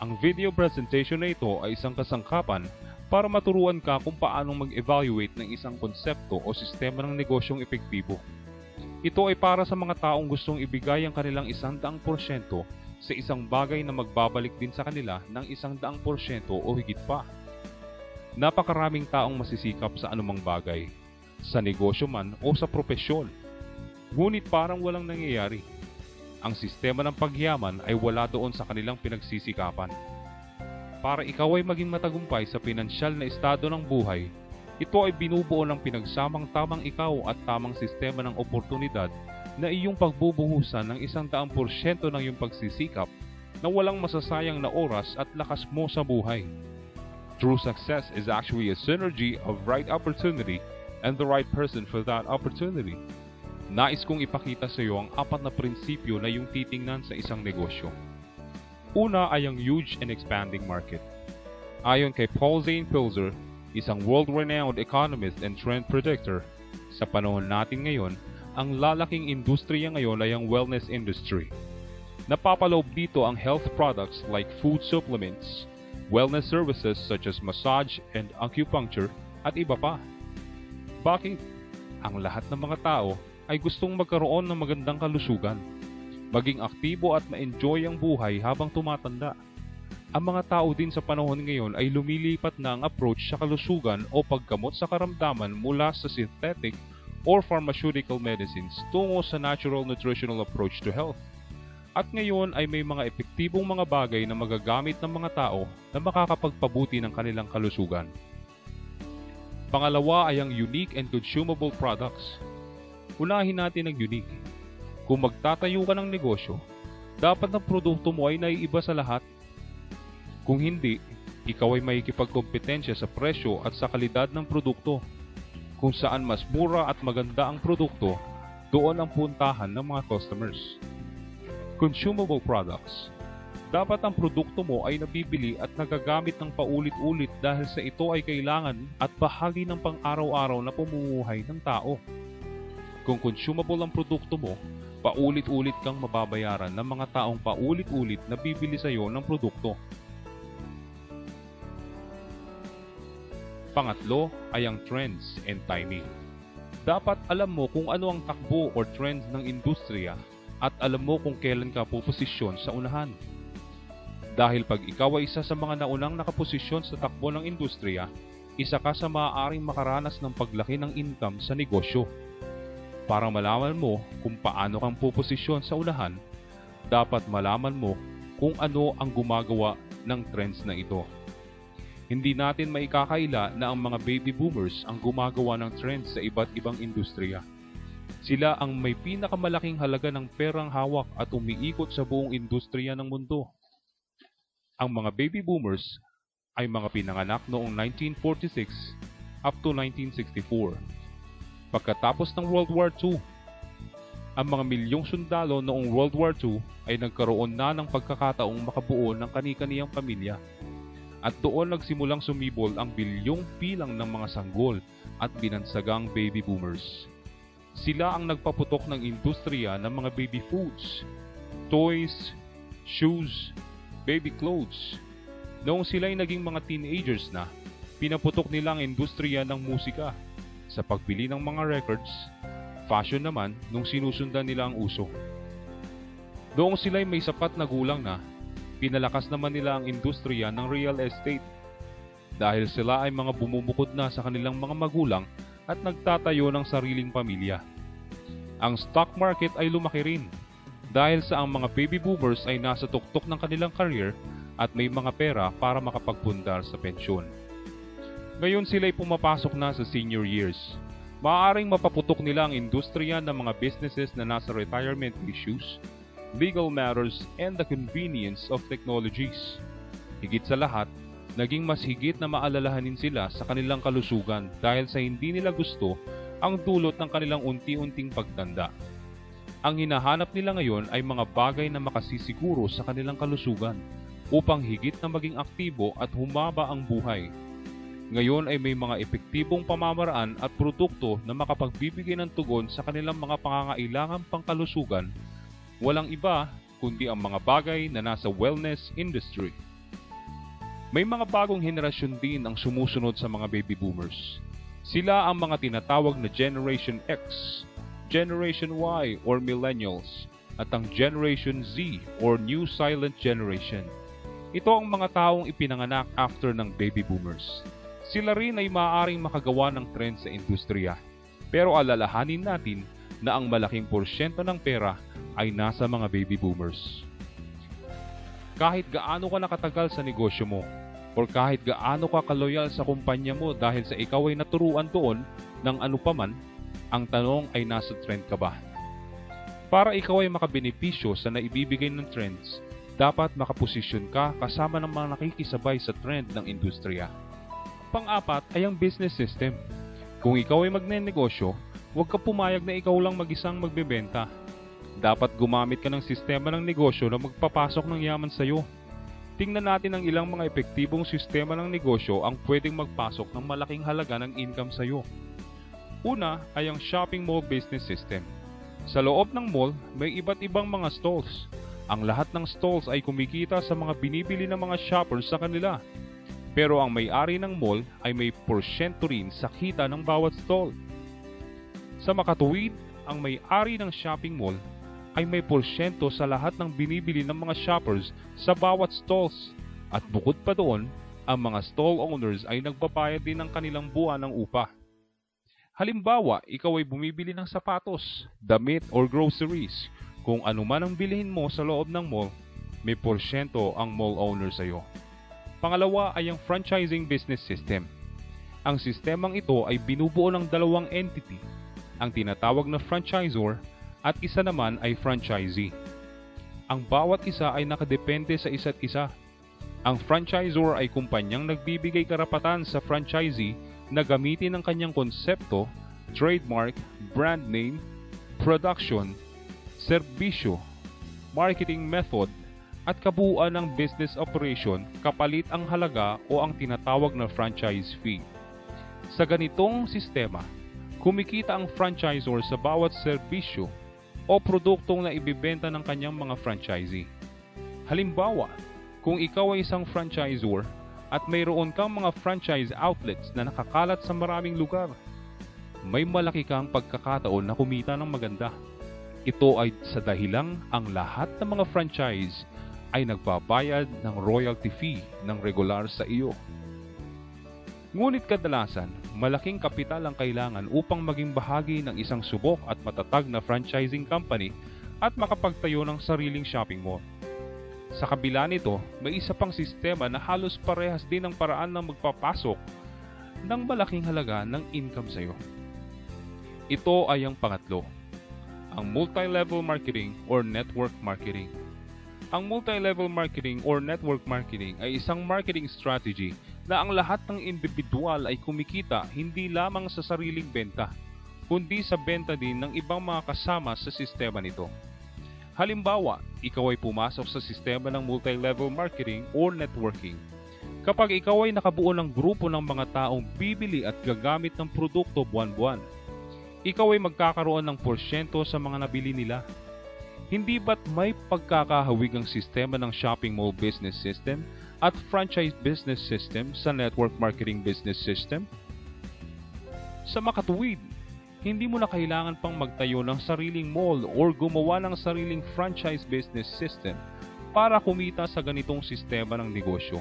Ang video presentation na ito ay isang kasangkapan para maturuan ka kung paano mag-evaluate ng isang konsepto o sistema ng negosyong epektibo. Ito ay para sa mga taong gustong ibigay ang kanilang isang daang porsyento sa isang bagay na magbabalik din sa kanila ng isang daang porsyento o higit pa. Napakaraming taong masisikap sa anumang bagay, sa negosyo man o sa propesyon. Ngunit parang walang nangyayari. Ang sistema ng pagyaman ay wala doon sa kanilang pinagsisikapan. Para ikaw ay maging matagumpay sa pinansyal na estado ng buhay, ito ay binubuo ng pinagsamang tamang ikaw at tamang sistema ng oportunidad na iyong pagbubuhusan ng isang daang porsyento ng iyong pagsisikap na walang masasayang na oras at lakas mo sa buhay. True success is actually a synergy of right opportunity and the right person for that opportunity. Nais kong ipakita sa iyo ang apat na prinsipyo na yung titingnan sa isang negosyo. Una ay ang huge and expanding market. Ayon kay Paul Zane Pilzer, isang world-renowned economist and trend predictor, sa panahon natin ngayon, ang lalaking industriya ngayon ay ang wellness industry. Napapaloob dito ang health products like food supplements, wellness services such as massage and acupuncture, at iba pa. Bakit? Ang lahat ng mga tao ay gustong magkaroon ng magandang kalusugan, maging aktibo at ma-enjoy ang buhay habang tumatanda. Ang mga tao din sa panahon ngayon ay lumilipat na ang approach sa kalusugan o paggamot sa karamdaman mula sa synthetic or pharmaceutical medicines tungo sa natural nutritional approach to health. At ngayon ay may mga epektibong mga bagay na magagamit ng mga tao na makakapagpabuti ng kanilang kalusugan. Pangalawa ay ang unique and consumable products unahin natin ang unique. Kung magtatayo ka ng negosyo, dapat ang produkto mo ay naiiba sa lahat. Kung hindi, ikaw ay makikipagkompetensya sa presyo at sa kalidad ng produkto. Kung saan mas mura at maganda ang produkto, doon ang puntahan ng mga customers. Consumable products. Dapat ang produkto mo ay nabibili at nagagamit ng paulit-ulit dahil sa ito ay kailangan at bahagi ng pang-araw-araw na pamumuhay ng tao. Kung consumable ang produkto mo, paulit-ulit kang mababayaran ng mga taong paulit-ulit na bibili sa iyo ng produkto. Pangatlo ay ang trends and timing. Dapat alam mo kung ano ang takbo or trends ng industriya at alam mo kung kailan ka puposisyon sa unahan. Dahil pag ikaw ay isa sa mga naunang nakaposisyon sa takbo ng industriya, isa ka sa maaaring makaranas ng paglaki ng income sa negosyo. Para malaman mo kung paano kang puposisyon sa unahan, dapat malaman mo kung ano ang gumagawa ng trends na ito. Hindi natin maikakaila na ang mga baby boomers ang gumagawa ng trends sa iba't ibang industriya. Sila ang may pinakamalaking halaga ng perang hawak at umiikot sa buong industriya ng mundo. Ang mga baby boomers ay mga pinanganak noong 1946 up to 1964 Pagkatapos ng World War II, ang mga milyong sundalo noong World War II ay nagkaroon na ng pagkakataong makabuo ng kani-kaniyang pamilya. At doon nagsimulang sumibol ang bilyong pilang ng mga sanggol at binansagang baby boomers. Sila ang nagpaputok ng industriya ng mga baby foods, toys, shoes, baby clothes. Noong sila'y naging mga teenagers na, pinaputok nila ang industriya ng musika sa pagbili ng mga records, fashion naman nung sinusundan nila ang uso. Doong sila'y may sapat na gulang na, pinalakas naman nila ang industriya ng real estate dahil sila ay mga bumubukod na sa kanilang mga magulang at nagtatayo ng sariling pamilya. Ang stock market ay lumaki rin dahil sa ang mga baby boomers ay nasa tuktok ng kanilang career at may mga pera para makapagpundar sa pensyon. Ngayon sila'y pumapasok na sa senior years. Maaaring mapaputok nila ang industriya ng mga businesses na nasa retirement issues, legal matters, and the convenience of technologies. Higit sa lahat, naging mas higit na maalalahanin sila sa kanilang kalusugan dahil sa hindi nila gusto ang dulot ng kanilang unti-unting pagtanda. Ang hinahanap nila ngayon ay mga bagay na makasisiguro sa kanilang kalusugan upang higit na maging aktibo at humaba ang buhay ngayon ay may mga epektibong pamamaraan at produkto na makapagbibigay ng tugon sa kanilang mga pangangailangan pangkalusugan, walang iba kundi ang mga bagay na nasa wellness industry. May mga bagong henerasyon din ang sumusunod sa mga baby boomers. Sila ang mga tinatawag na Generation X, Generation Y or Millennials, at ang Generation Z or New Silent Generation. Ito ang mga taong ipinanganak after ng baby boomers. Sila rin ay maaaring makagawa ng trend sa industriya. Pero alalahanin natin na ang malaking porsyento ng pera ay nasa mga baby boomers. Kahit gaano ka nakatagal sa negosyo mo, or kahit gaano ka kaloyal sa kumpanya mo dahil sa ikaw ay naturuan doon ng ano paman, ang tanong ay nasa trend ka ba? Para ikaw ay makabenepisyo sa naibibigay ng trends, dapat makaposisyon ka kasama ng mga nakikisabay sa trend ng industriya. Pang-apat ay ang business system. Kung ikaw ay magnenegosyo, huwag ka pumayag na ikaw lang mag-isang magbebenta. Dapat gumamit ka ng sistema ng negosyo na magpapasok ng yaman sa iyo. Tingnan natin ang ilang mga epektibong sistema ng negosyo ang pwedeng magpasok ng malaking halaga ng income sa iyo. Una ay ang shopping mall business system. Sa loob ng mall, may iba't ibang mga stalls. Ang lahat ng stalls ay kumikita sa mga binibili ng mga shoppers sa kanila. Pero ang may-ari ng mall ay may porsyento rin sa kita ng bawat stall. Sa makatuwid, ang may-ari ng shopping mall ay may porsyento sa lahat ng binibili ng mga shoppers sa bawat stalls. At bukod pa doon, ang mga stall owners ay nagbabayad din ng kanilang buwan ng upa. Halimbawa, ikaw ay bumibili ng sapatos, damit or groceries. Kung ano man ang bilhin mo sa loob ng mall, may porsyento ang mall owner sa iyo. Pangalawa ay ang franchising business system. Ang sistemang ito ay binubuo ng dalawang entity, ang tinatawag na franchisor at isa naman ay franchisee. Ang bawat isa ay nakadepende sa isa't isa. Ang franchisor ay kumpanyang nagbibigay karapatan sa franchisee na gamitin ang kanyang konsepto, trademark, brand name, production, serbisyo, marketing method, at kabuuan ng business operation kapalit ang halaga o ang tinatawag na franchise fee. Sa ganitong sistema, kumikita ang franchisor sa bawat serbisyo o produktong na ibibenta ng kanyang mga franchisee. Halimbawa, kung ikaw ay isang franchisor at mayroon kang mga franchise outlets na nakakalat sa maraming lugar, may malaki kang pagkakataon na kumita ng maganda. Ito ay sa dahilang ang lahat ng mga franchise ay nagbabayad ng royalty fee ng regular sa iyo. Ngunit kadalasan, malaking kapital ang kailangan upang maging bahagi ng isang subok at matatag na franchising company at makapagtayo ng sariling shopping mall. Sa kabila nito, may isa pang sistema na halos parehas din ang paraan ng magpapasok ng malaking halaga ng income sa iyo. Ito ay ang pangatlo, ang multi-level marketing or network marketing. Ang multi-level marketing or network marketing ay isang marketing strategy na ang lahat ng individual ay kumikita hindi lamang sa sariling benta, kundi sa benta din ng ibang mga kasama sa sistema nito. Halimbawa, ikaw ay pumasok sa sistema ng multi-level marketing or networking. Kapag ikaw ay nakabuo ng grupo ng mga taong bibili at gagamit ng produkto buwan-buwan, ikaw ay magkakaroon ng porsyento sa mga nabili nila. Hindi ba't may pagkakahawig ang sistema ng shopping mall business system at franchise business system sa network marketing business system? Sa makatuwid, hindi mo na kailangan pang magtayo ng sariling mall or gumawa ng sariling franchise business system para kumita sa ganitong sistema ng negosyo.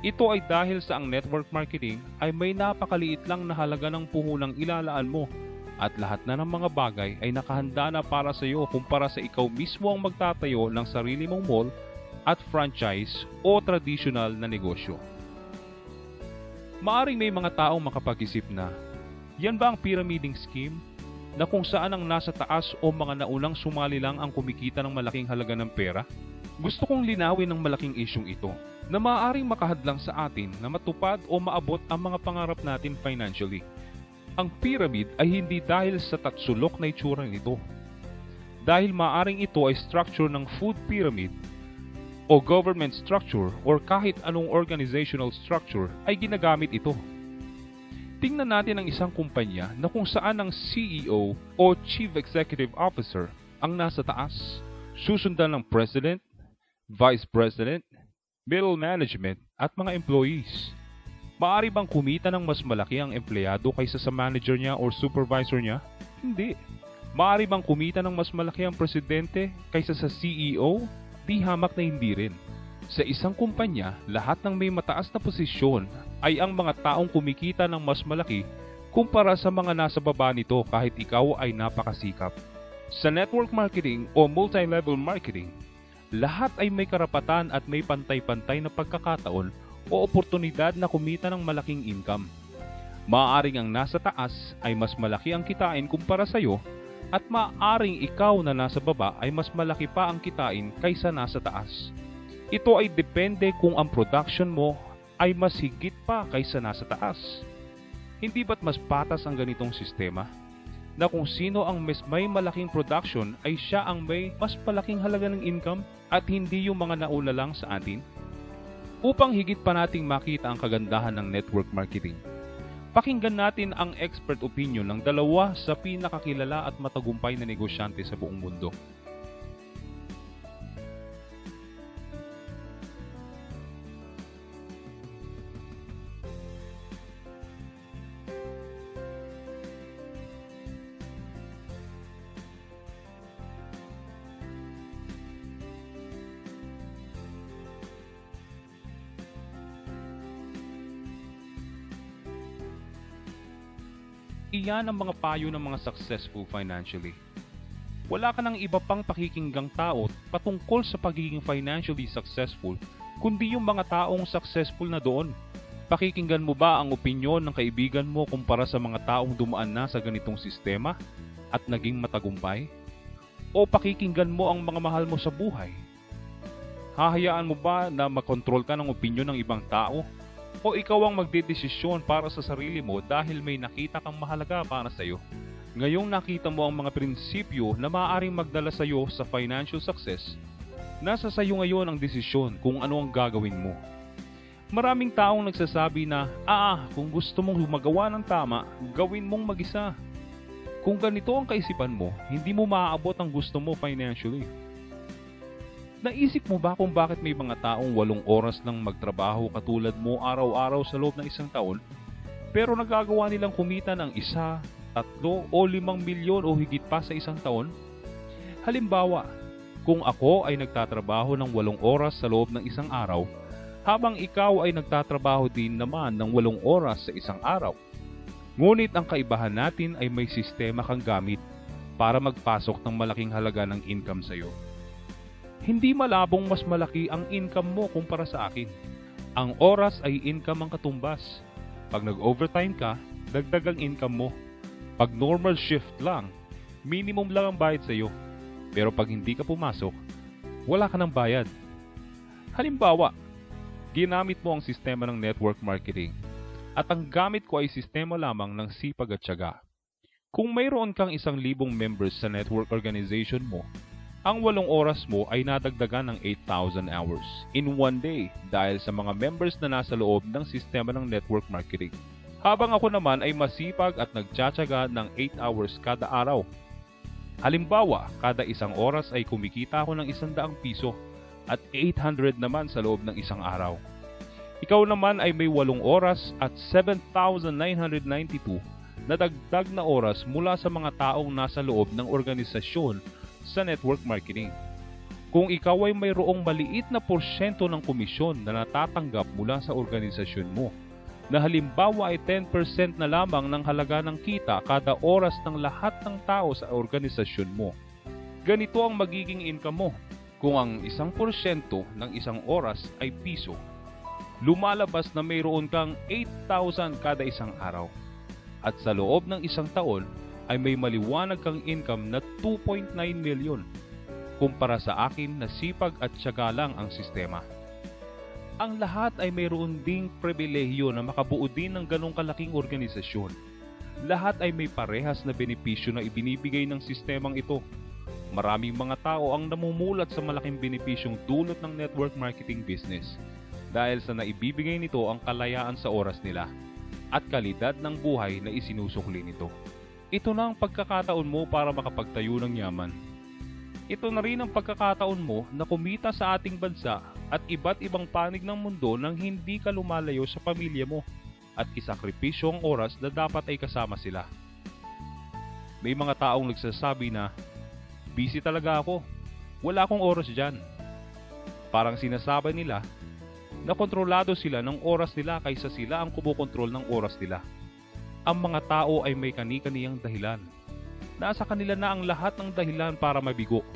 Ito ay dahil sa ang network marketing ay may napakaliit lang na halaga ng puhunang ilalaan mo at lahat na ng mga bagay ay nakahanda na para sa iyo kumpara sa ikaw mismo ang magtatayo ng sarili mong mall at franchise o traditional na negosyo. Maaring may mga taong makapag-isip na, yan ba ang pyramiding scheme? Na kung saan ang nasa taas o mga naunang sumali lang ang kumikita ng malaking halaga ng pera? Gusto kong linawin ng malaking isyong ito na maaaring makahadlang sa atin na matupad o maabot ang mga pangarap natin financially ang pyramid ay hindi dahil sa tatsulok na itsura nito. Dahil maaring ito ay structure ng food pyramid o government structure or kahit anong organizational structure ay ginagamit ito. Tingnan natin ang isang kumpanya na kung saan ang CEO o Chief Executive Officer ang nasa taas, susundan ng President, Vice President, middle management at mga employees. Maari bang kumita ng mas malaki ang empleyado kaysa sa manager niya or supervisor niya? Hindi. Maari bang kumita ng mas malaki ang presidente kaysa sa CEO? Di hamak na hindi rin. Sa isang kumpanya, lahat ng may mataas na posisyon ay ang mga taong kumikita ng mas malaki kumpara sa mga nasa baba nito kahit ikaw ay napakasikap. Sa network marketing o multi-level marketing, lahat ay may karapatan at may pantay-pantay na pagkakataon o oportunidad na kumita ng malaking income. Maaaring ang nasa taas ay mas malaki ang kitain kumpara sa iyo at maaaring ikaw na nasa baba ay mas malaki pa ang kitain kaysa nasa taas. Ito ay depende kung ang production mo ay mas higit pa kaysa nasa taas. Hindi ba't mas patas ang ganitong sistema? Na kung sino ang mas may malaking production ay siya ang may mas malaking halaga ng income at hindi yung mga nauna lang sa atin? Upang higit pa nating makita ang kagandahan ng network marketing, pakinggan natin ang expert opinion ng dalawa sa pinakakilala at matagumpay na negosyante sa buong mundo. Iyan ang mga payo ng mga successful financially. Wala ka ng iba pang pakikinggang tao patungkol sa pagiging financially successful, kundi yung mga taong successful na doon. Pakikinggan mo ba ang opinyon ng kaibigan mo kumpara sa mga taong dumaan na sa ganitong sistema at naging matagumpay? O pakikinggan mo ang mga mahal mo sa buhay? Hahayaan mo ba na makontrol ka ng opinyon ng ibang tao o ikaw ang magdedesisyon para sa sarili mo dahil may nakita kang mahalaga para sa iyo? Ngayong nakita mo ang mga prinsipyo na maaaring magdala sa iyo sa financial success, nasa sa iyo ngayon ang desisyon kung ano ang gagawin mo. Maraming taong nagsasabi na, ah, kung gusto mong lumagawa ng tama, gawin mong mag-isa. Kung ganito ang kaisipan mo, hindi mo maaabot ang gusto mo financially. Naisip mo ba kung bakit may mga taong walong oras lang magtrabaho katulad mo araw-araw sa loob ng isang taon, pero nagagawa nilang kumita ng isa, tatlo o limang milyon o higit pa sa isang taon? Halimbawa, kung ako ay nagtatrabaho ng walong oras sa loob ng isang araw, habang ikaw ay nagtatrabaho din naman ng walong oras sa isang araw. Ngunit ang kaibahan natin ay may sistema kang gamit para magpasok ng malaking halaga ng income sa iyo hindi malabong mas malaki ang income mo kumpara sa akin. Ang oras ay income ang katumbas. Pag nag-overtime ka, dagdag ang income mo. Pag normal shift lang, minimum lang ang bayad sa iyo. Pero pag hindi ka pumasok, wala ka ng bayad. Halimbawa, ginamit mo ang sistema ng network marketing at ang gamit ko ay sistema lamang ng sipag at syaga. Kung mayroon kang isang libong members sa network organization mo, ang walong oras mo ay nadagdagan ng 8,000 hours in one day dahil sa mga members na nasa loob ng sistema ng network marketing. Habang ako naman ay masipag at nagtsatsaga ng 8 hours kada araw. Halimbawa, kada isang oras ay kumikita ako ng 100 piso at 800 naman sa loob ng isang araw. Ikaw naman ay may 8 oras at 7,992 na dagdag na oras mula sa mga taong nasa loob ng organisasyon sa network marketing. Kung ikaw ay mayroong maliit na porsyento ng komisyon na natatanggap mula sa organisasyon mo, na halimbawa ay 10% na lamang ng halaga ng kita kada oras ng lahat ng tao sa organisasyon mo. Ganito ang magiging income mo kung ang isang porsyento ng isang oras ay piso. Lumalabas na mayroon kang 8,000 kada isang araw. At sa loob ng isang taon ay may maliwanag kang income na 2.9 million kumpara sa akin na sipag at syaga lang ang sistema. Ang lahat ay mayroon ding pribilehiyo na makabuo din ng ganong kalaking organisasyon. Lahat ay may parehas na benepisyo na ibinibigay ng sistemang ito. Maraming mga tao ang namumulat sa malaking benepisyong dulot ng network marketing business dahil sa naibibigay nito ang kalayaan sa oras nila at kalidad ng buhay na isinusukli nito. Ito na ang pagkakataon mo para makapagtayo ng yaman. Ito na rin ang pagkakataon mo na kumita sa ating bansa at iba't ibang panig ng mundo nang hindi ka lumalayo sa pamilya mo at isakripisyo ang oras na dapat ay kasama sila. May mga taong nagsasabi na, busy talaga ako, wala akong oras dyan. Parang sinasabi nila na kontrolado sila ng oras nila kaysa sila ang kumukontrol ng oras nila. Ang mga tao ay may kani-kaniyang dahilan. Nasa kanila na ang lahat ng dahilan para mabigo.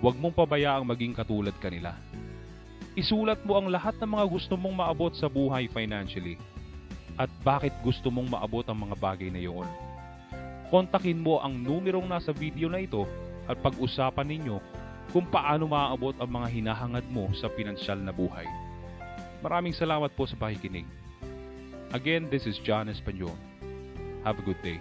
Huwag mong pabayaang maging katulad kanila. Isulat mo ang lahat ng mga gusto mong maabot sa buhay financially at bakit gusto mong maabot ang mga bagay na iyon. Kontakin mo ang numerong nasa video na ito at pag-usapan ninyo kung paano maaabot ang mga hinahangad mo sa pinansyal na buhay. Maraming salamat po sa pakikinig. Again, this is John Espanyol. Have a good day.